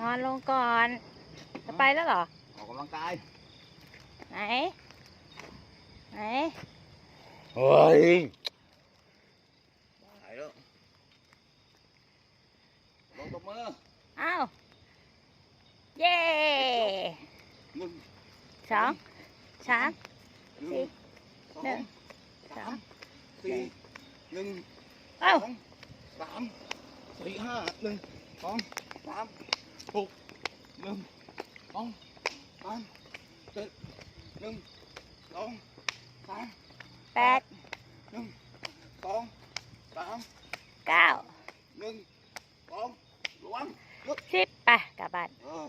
นอนลงก่อน จะไปแล้วเหรอ ออกกำลังกาย ไหน ไหน เฮ้ยหายแล้วลงตบมืออ้าว เย้หนึ่งสองสาม หนึ่งสอหนึ่งงสามสี่หนึ่งเอ้า สองสามสี่ห้าหนึ่งสองสาม หกหนึ่งสองสามเจ็ดหนึ่งสองสามแปดหนึ่งสองสามเก้าหนึ่งสองระวังหยุดสิบไปกลับบ้านเออ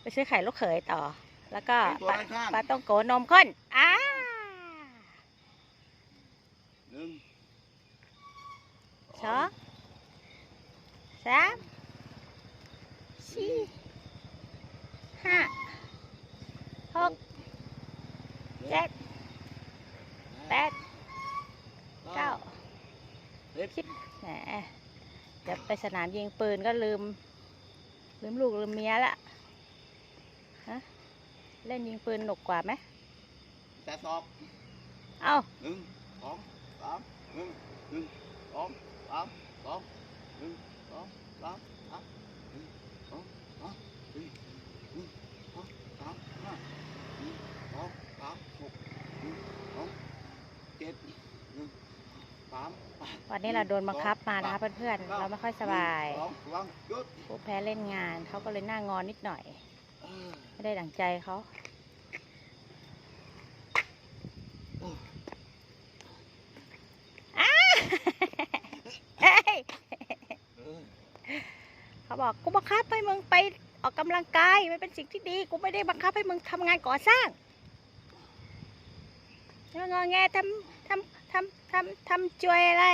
ไปซื้อไข่ลูกเขยต่อ แล้วก็ไอ้ตัวปลาข้างๆปลาต้องโกนมข้นอ้า หนึ่ง สองสามสี่ห้าหกเจ็ดแปดเก้าสิบแหมเดี๋ยวไปสนามยิงปืนก็ลืม ลืมลูกลืมเมียละฮะเล่นยิงปืนหนุกกว่าไหมแต่ศอกเอ้าหนึ่งสองสามหนึ่งหนึ่งสองสามสองหนึ่ง สองสามสามหนึ่งสองสามสี่หนึ่งสองสามห้าหนึ่งสองสามหกหนึ่งสองเจ็ดหนึ่งสามแปดวันนี้เราโดนบังคับมานะคะเพื่อนๆ เราไม่ค่อยสบายหนึ่งสองระวังหยุดผู้แพ้เล่นงานเขาก็เลยหน้างอนนิดหน่อยเออไม่ได้ดั่งใจเขา โอ้ เฮ้ย เออ เขา บอกกูบังคับให้มึงไปออกกำลังกายมันเป็นสิ่งที่ดี กูไม่ได้บังคับให้มึงทำงานก่อสร้างแล้วงอแงทำทำทำทำทำจวยอะไร